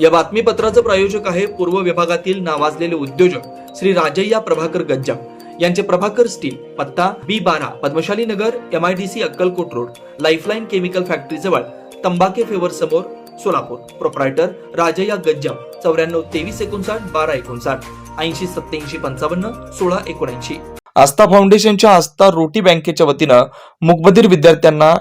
या बातमीपत्राचं प्रायोजक आहे पूर्व विभागातील नावाजलेले उद्योजक श्री राजय्या प्रभाकर गज्जम यांचे प्रभाकर स्टील पत्ता बी बारा Padmashali Nagar M I D C Akkalkot road lifeline chemical factory जवळ तंबाके फेवर समोर सोलापूर. प्रोप्रायटर राजय्या गज्जम चौऱ्याण्णव तेवीस एकोणसाठ बारा एकोणसाठ ऐंशी सत्याऐंशी पंचावन्न सोळा एकोणऐंशी. आस्था फाउंडेशनच्या आस्था रोटी बँकेच्या वतीनं मुकबधीर विद्यार्थ्यांना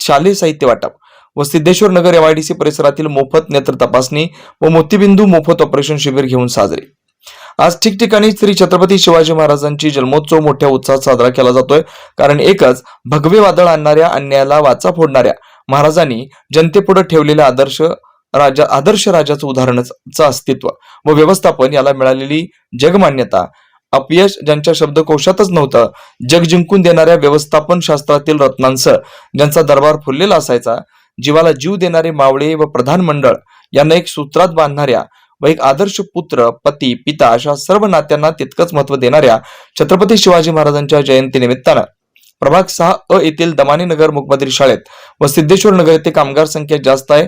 शालेय साहित्य वाटप. व सिद्धेश्वर नगर एमआयडीसी परिसरातील मोफत नेत्र तपासणी व मोतीबिंदू मोफत ऑपरेशन शिबिर घेऊन साजरे. आज ठिकठिकाणी श्री छत्रपती शिवाजी महाराजांची जन्मोत्सव मोठ्या उत्साहात साजरा केला जातोय. कारण एकच भगवे वादळ आणणाऱ्या अन्यायाला वाचा फोडणाऱ्या महाराजांनी जनतेपुढे ठेवलेल्या आदर्श राजा आदर्श राजाचं उदाहरणाचं अस्तित्व व व्यवस्थापन याला मिळालेली जगमान्यता. अपयश ज्यांच्या शब्दकोशातच नव्हतं जग जिंकून देणाऱ्या व्यवस्थापन शास्त्रातील रत्नांसह ज्यांचा दरबार फुललेला असायचा जीवाला जीव देणारे मावळे व प्रधान मंडळ यांना एक सूत्रात बांधणाऱ्या व एक आदर्श पुत्र पती पिता अशा सर्व नात्यांना तितकंच महत्त्व देणाऱ्या छत्रपती शिवाजी महाराजांच्या जयंती निमित्तानं प्रभाग सहा अ येथील दमानी नगर मुकबधीर शाळेत व सिद्धेश्वर नगर येथे कामगार संख्या जास्त आहे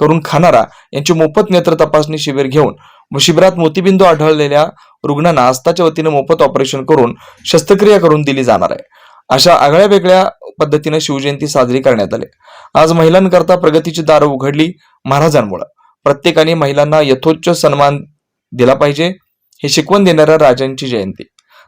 करून खाणारा यांची मोफत नेत्र तपासणी शिबिर घेऊन व शिबिरात मोतीबिंदू आढळलेल्या रुग्णांना आस्थाच्या वतीने मोफत ऑपरेशन करून शस्त्रक्रिया करून दिली जाणार आहे. अशा आगळ्या वेगळ्या पद्धतीने शिवजयंती साजरी करण्यात आली. आज महिलांकरता प्रगतीची दारं उघडली महाराजांमुळे. प्रत्येकाने महिलांना यथोच्च सन्मान दिला पाहिजे हे शिकवण देणाऱ्या राजांची जयंती.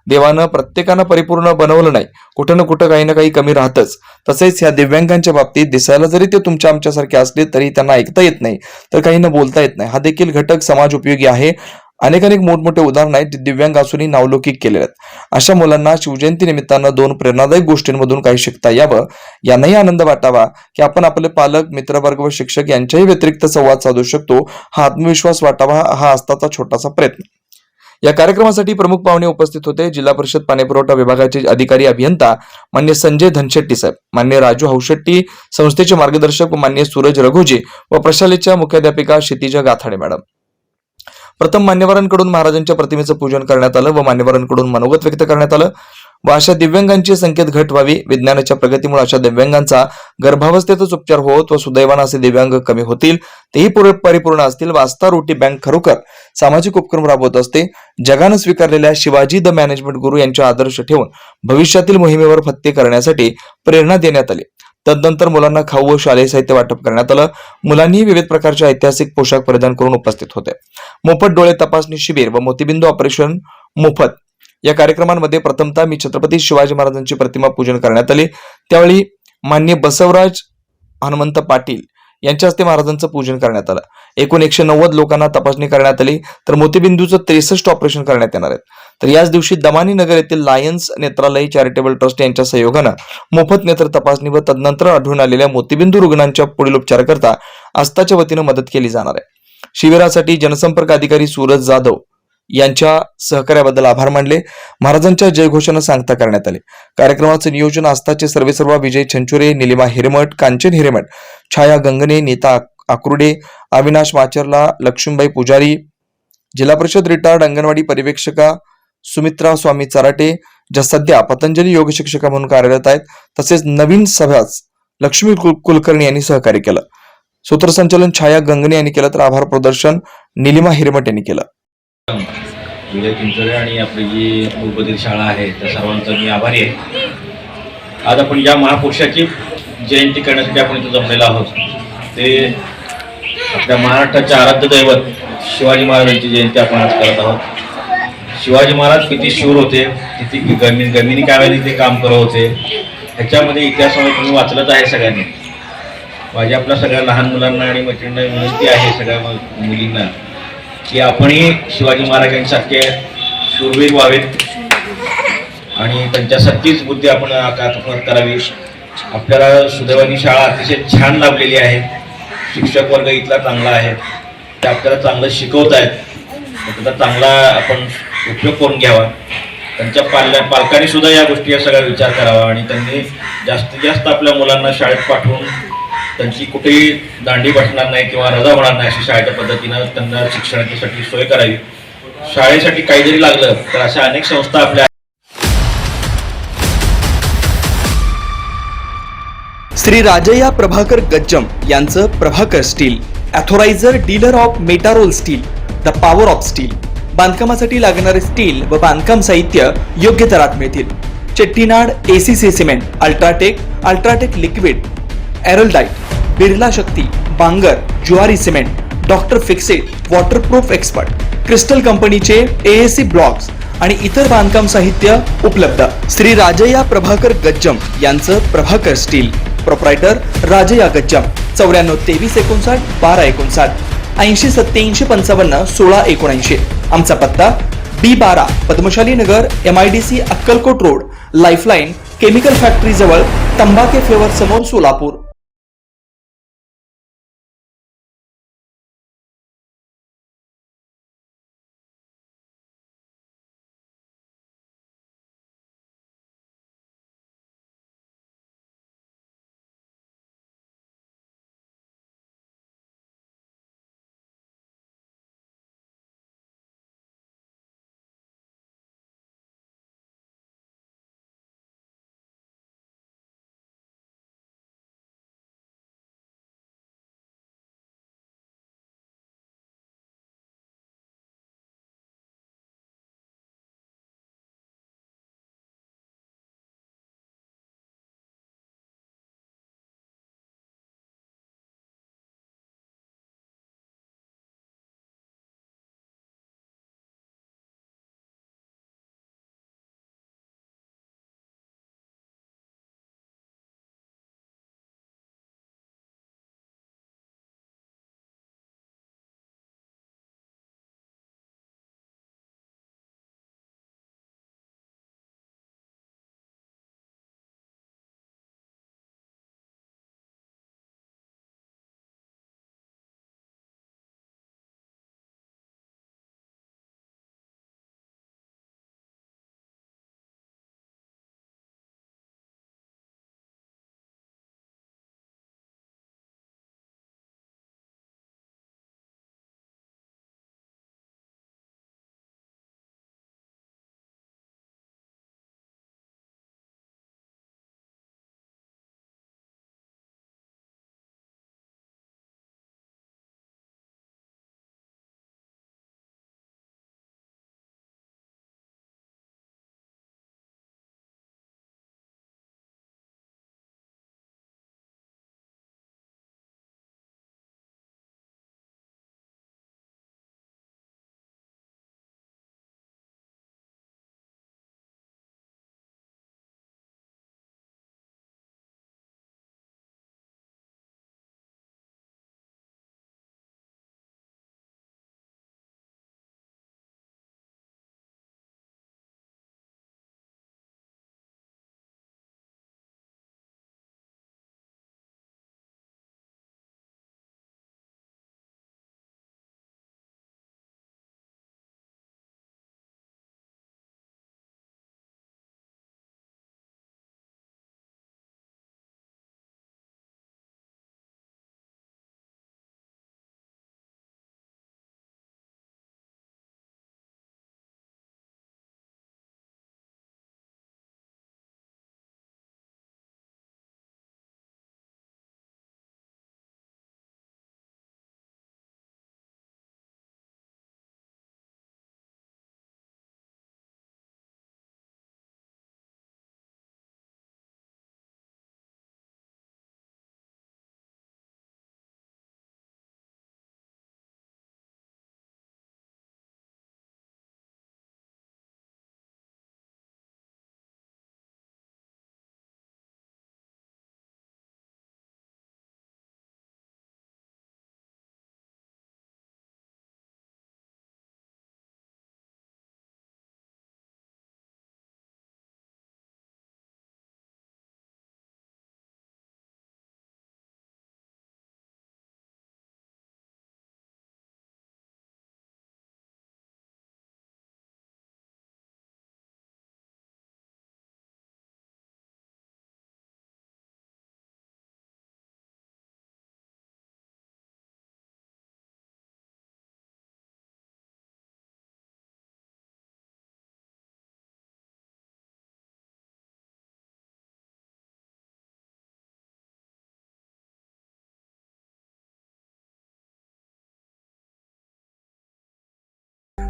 देवानं प्रत्येकानं परिपूर्ण बनवलं नाही कुठं ना कुठं काही ना काही कमी राहतच. तसेच ह्या दिव्यांगांच्या बाबतीत दिसायला जरी ते तुमच्या आमच्यासारखे असले तरी त्यांना ऐकता येत नाही तर काही ना बोलता येत नाही. हा देखील घटक समाज उपयोगी आहे. अनेक अनेक मोठमोठे उदाहरण आहेत जे दिव्यांग असूनही नावलौकिक केलेले आहेत. अशा मुलांना शिवजयंती निमित्तानं दोन प्रेरणादायक गोष्टींमधून काही शिकता यावं यांनाही आनंद वाटावा की आपण आपले पालक मित्रवर्ग व शिक्षक यांच्याही व्यतिरिक्त संवाद साधू शकतो हा आत्मविश्वास वाटावा हा असताचा छोटासा प्रयत्न. या कार्यक्रमासाठी प्रमुख पाहुणे उपस्थित होते जिल्हा परिषद पाणीपुरवठा विभागाचे अधिकारी अभियंता मान्य संजय धनशेट्टी साहेब मान्य राजू हौशेट्टी संस्थेचे मार्गदर्शक मान्य सूरज रघोजी व प्रशालेच्या मुख्याध्यापिका क्षितिजा गाथाडे मॅडम. प्रथम मान्यवरांकडून महाराजांच्या प्रतिमेचं पूजन करण्यात आलं व मान्यवरांकडून मनोगत व्यक्त करण्यात आलं. व अशा दिव्यांगांची संख्येत घट व्हावी विज्ञानाच्या प्रगतीमुळे अशा दिव्यांगांचा गर्भावस्थेतच उपचार होत व सुदैवानं असे दिव्यांग कमी होतील तेही पुरे परिपूर्ण असतील. व आस्था रोटी बँक खरोखर सामाजिक उपक्रम राबवत असते. जगानं स्वीकारलेल्या शिवाजी द मॅनेजमेंट गुरु यांच्या आदर्श ठेवून भविष्यातील मोहिमेवर फत्ते करण्यासाठी प्रेरणा देण्यात आली. तदनंतर मुलांना खाऊ व शालेय साहित्य वाटप करण्यात आलं. मुलांनीही विविध प्रकारचे ऐतिहासिक पोशाख परिधान करून उपस्थित होते. मोफत डोळे तपासणी शिबिर व मोतीबिंदू ऑपरेशन मोफत या कार्यक्रमांमध्ये प्रथमतः मी छत्रपती शिवाजी महाराजांची प्रतिमा पूजन करण्यात आली. त्यावेळी मान्य बसवराज हनुमंत पाटील यांच्या हस्ते महाराजांचं पूजन करण्यात आलं. एकूण एकशे नव्वद लोकांना तपासणी करण्यात आली तर मोतीबिंदूचं त्रेसष्ट ऑपरेशन करण्यात येणार आहेत. तर याच दिवशी दमानी नगर येथील लायन्स नेत्रालय चॅरिटेबल ट्रस्ट यांच्या सहयोगानं मोफत नेत्र तपासणी व तदनंतर आढळून आलेल्या मोतीबिंदू रुग्णांच्या पुढील उपचाराकरता आस्थाच्या वतीनं मदत केली जाणार आहे. शिबिरासाठी जनसंपर्क अधिकारी सूरज जाधव यांच्या सहकार्याबद्दल आभार मानले. महाराजांच्या जयघोषणा सांगता करण्यात आले. कार्यक्रमाचं नियोजन आस्थाचे सर्वेसर्वा विजय छंचुरे निलिमा हिरेमठ कांचन हिरेमठ छाया गंगने नीता आकुर्डे अविनाश माचरला लक्ष्मीबाई पुजारी जिल्हा परिषद रिटायर्ड अंगणवाडी पर्यवेक्षका सुमित्रा स्वामी चराटे ज्या सध्या पतंजली योग शिक्षका म्हणून कार्यरत आहेत तसेच नवीन सभास लक्ष्मी कुलकर्णी यांनी सहकार्य केलं. सूत्रसंचालन छाया गंगणे यांनी केलं तर आभार प्रदर्शन निलिमा हिरमट यांनी केलं. विजय चिंचोरे आणि आपली जी मूलबधीर शाळा आहे त्या सर्वांचा मी आभारी आहे. आज आपण ज्या महापुरुषाची जयंती करण्यासाठी आपण इथं जमलेलो आहोत. ते आपल्या महाराष्ट्राचे आराध्य दैवत शिवाजी महाराजांची जयंती आपण आज करत आहोत. शिवाजी महाराज किती शूर होते किती गमिनी गमिनी काव्याने ते काम करत होते ह्याच्यामध्ये इतिहासामध्ये तुम्ही वाचलंच आहे सगळ्यांनी. माझी आपल्या सगळ्या लहान मुलांना आणि मैत्रिणींना विनंती आहे सगळ्या मुलींना. की आपणही शिवाजी महाराजांसारखे शूरवीर व्हावेत. आणि त्यांच्यासारखीच बुद्धी आपण आत्मसात करावी. आपल्याला सुदैवानी शाळा अतिशय छान लाभलेली आहे. शिक्षक वर्ग इथला चांगला आहे. ते आपल्याला चांगलं शिकवत आहेत. त्याचा चांगला आपण उपयोग करून घ्यावा. त्यांच्या पाल्या पालकांनी सुद्धा या गोष्टीचा सगळा विचार करावा. आणि त्यांनी जास्तीत जास्त आपल्या मुलांना शाळेत पाठवून त्यांची कुठेही दांडी बसणार नाही किंवा रजा होणार नाही अशी शाळेच्या पद्धतीनं त्यांना शिक्षणासाठी सोय करावी. शाळेसाठी काही जरी लागलं तर अशा अनेक संस्था आपल्या श्री राजया प्रभाकर गज्जम यांचं Prabhakar steel authorizer dealer of Metarol steel the power of steel. बांधकामासाठी लागणारे स्टील व बांधकाम साहित्य योग्य दरात मिळतील. Chettinad ACC cement UltraTech UltraTech liquid Araldite Birla Shakti Bangar Zuari cement doctor Fixit waterproof expert crystal कंपनीचे एएसी ब्लॉक्स आणि इतर बांधकाम साहित्य उपलब्ध. श्री राजया प्रभाकर गज्जम यांचं प्रभाकर स्टील. प्रोप्रायटर राजया गज्जम. चौऱ्याण्णव तेवीस एकोणसाठ बारा एकोणसाठ. ऐंशी सत्याऐंशी पंचावन्न सोळा एकोणऐंशी. आमचा पत्ता बी बारा Padmashali Nagar M I D C Akkalkot road lifeline chemical factory जवळ तंबाके फ्लेवर समोर सोलापूर.